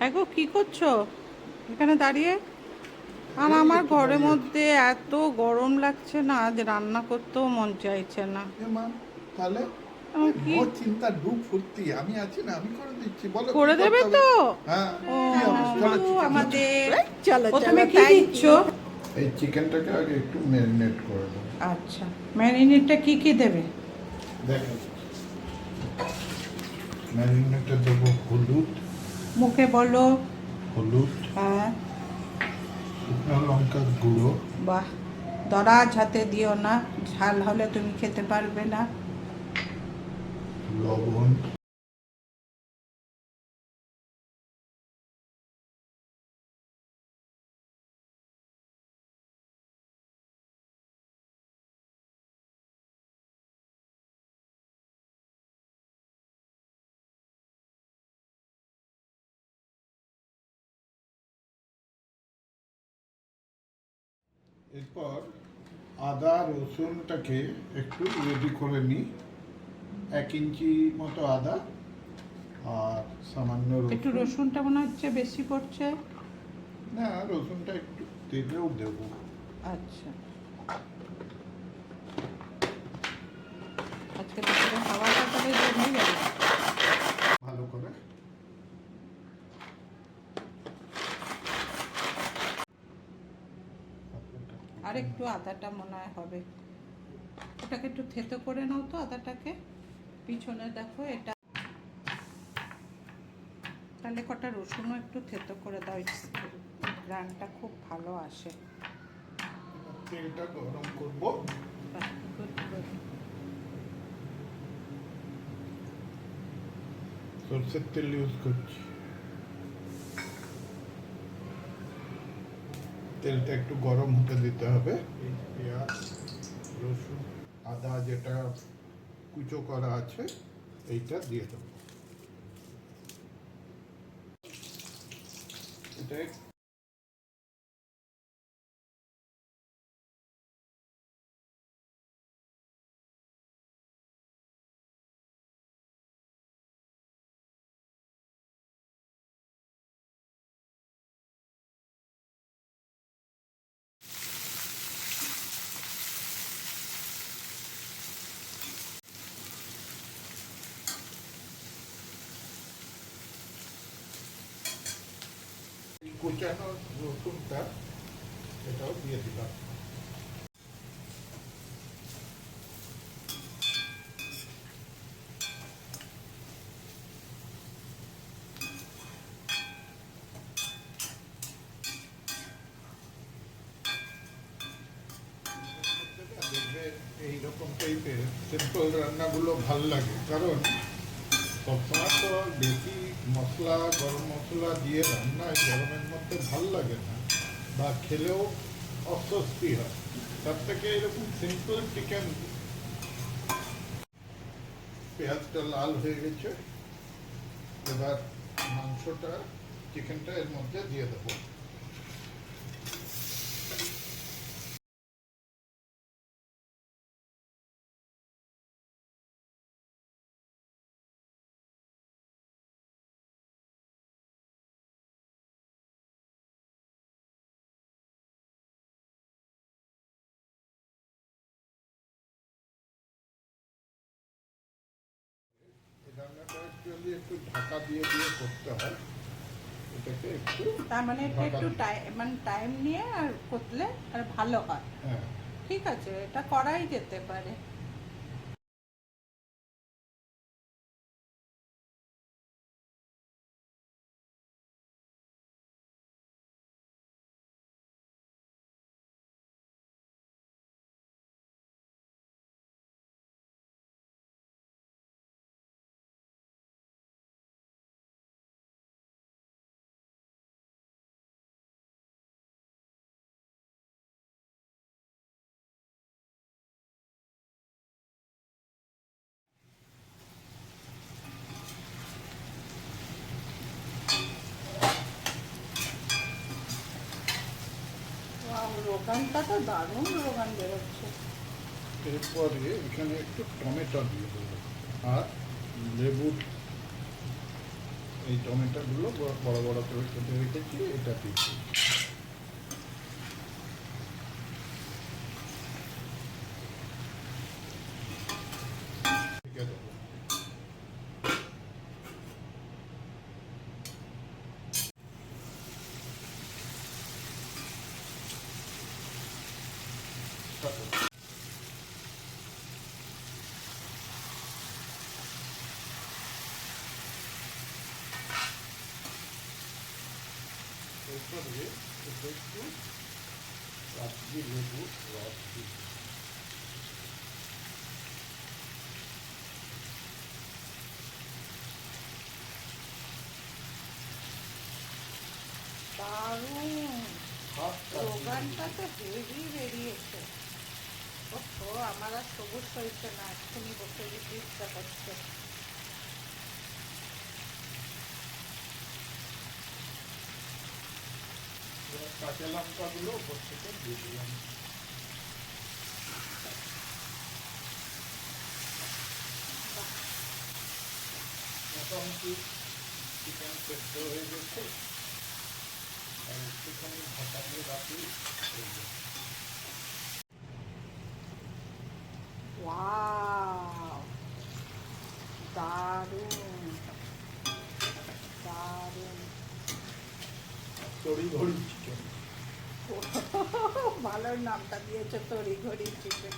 এখন কি করছ? এখানে দাঁড়িয়ে? আর আমার ঘরের মধ্যে এত গরম লাগছে না যে রান্না করতেও মন চাইছে না। তাহলে আমার চিন্তা ডুব ফুর্তি। আমি আছি না আমি করে দিচ্ছি বলো করে দেবে তো? হ্যাঁ ও কি হবে? চলো, শুধু চিকেন- আমাদের চলো প্রথমে কি দিচ্ছ? এই চিকেনটাকে আগে একটু ম্যারিনেট করে দেবো আচ্ছা ম্যারিনেটটা কি কি দেবে? দেখো ম্যারিনেটে দেবো হলুদ মুখে বলো। হলুদ। হ্যাঁ। শুকনো লঙ্কার গুঁড়ো। বাহ দরাজ হাতে দিও না ঝাল হলে তুমি খেতে পারবে না। লবণ। এরপর আদা রসুনটাকে একটু রেডি করে নিই এক ইঞ্চি মতো আদা আর সামান্য একটু রসুনটা মনে হচ্ছে বেশি পড়ছে না রসুনটা একটু তেলেও দেবো। আচ্ছা। আজকে দুপুরে খাওয়াটা তাহলে জমে গেল ভালো করে আর একটু আদাটা মনে হয় হবে। ওটাকে একটু থেতো করে নাও তো আদাটাকে। পিছনে দেখো এটা। তাহলে কটা রসুনও একটু থেতো করে দাও গ্রানটা খুব ভালো আসে. সরষের তেল ইউজ করছি। তেলটা একটু গরম হতে দিতে হবে। পেঁয়াজ, রসুন, আদা যেটা কুচো করা আছে, এইটা দিয়ে দেবো। এটা কুচানো রসুনটা এটাও দিয়ে দিলাম। এইরকম টাইপের সিম্পল রান্নাগুলো ভালো লাগে। কারণ সবসময় তো বেশি মশলা, গরম মশলা দিয়ে রান্না গরমের মধ্যে ভালো লাগে না বা খেলেও অস্বস্তি হয়। তার থেকে এরকম সিম্পল চিকেন পেঁয়াজটা লাল হয়ে গেছে। এবার মাংসটা চিকেনটা এর মধ্যে দিয়ে দেবো। একটু ঢাকা দিয়ে দিয়ে করতে হয়। এটাকে একটু তার মানে এটা একটু টাইম মানে টাইম নিয়ে আর করলে আর ভালো হয়। হ্যাঁ। ঠিক আছে এটা করাই যেতে পারে। রোগানটা তো দারুণ রোগান বেরোচ্ছে। এরপরে এখানে একটু টমেটো দিয়ে দেবো। আর লেবুর এই টমেটোগুলো বড় বড় করে কেটে রেখেছি, এটা দিচ্ছি এরপরে এটা একটু রাত্রি লেবু রস দিই রোগানটা তো হেভি বেরিয়েছে। ও আমার আর সবুজ হয়েছে না এক্ষুনি বসে যেতে ইচ্ছা করছে। কাঁচা লঙ্কাগুলো ওপর থেকে দিয়ে দিলাম। মোটামুটি চিকেন সেদ্ধ হয়ে গেছে। আর একটুখানি ঢাকা দিয়ে রাখি হয়ে যাবে। ওয়াও দারুণ দারুণ তড়ি ঘড়ি চিকেন। ভালো নামটা দিয়েছে তরি ঘড়ি চিকেন।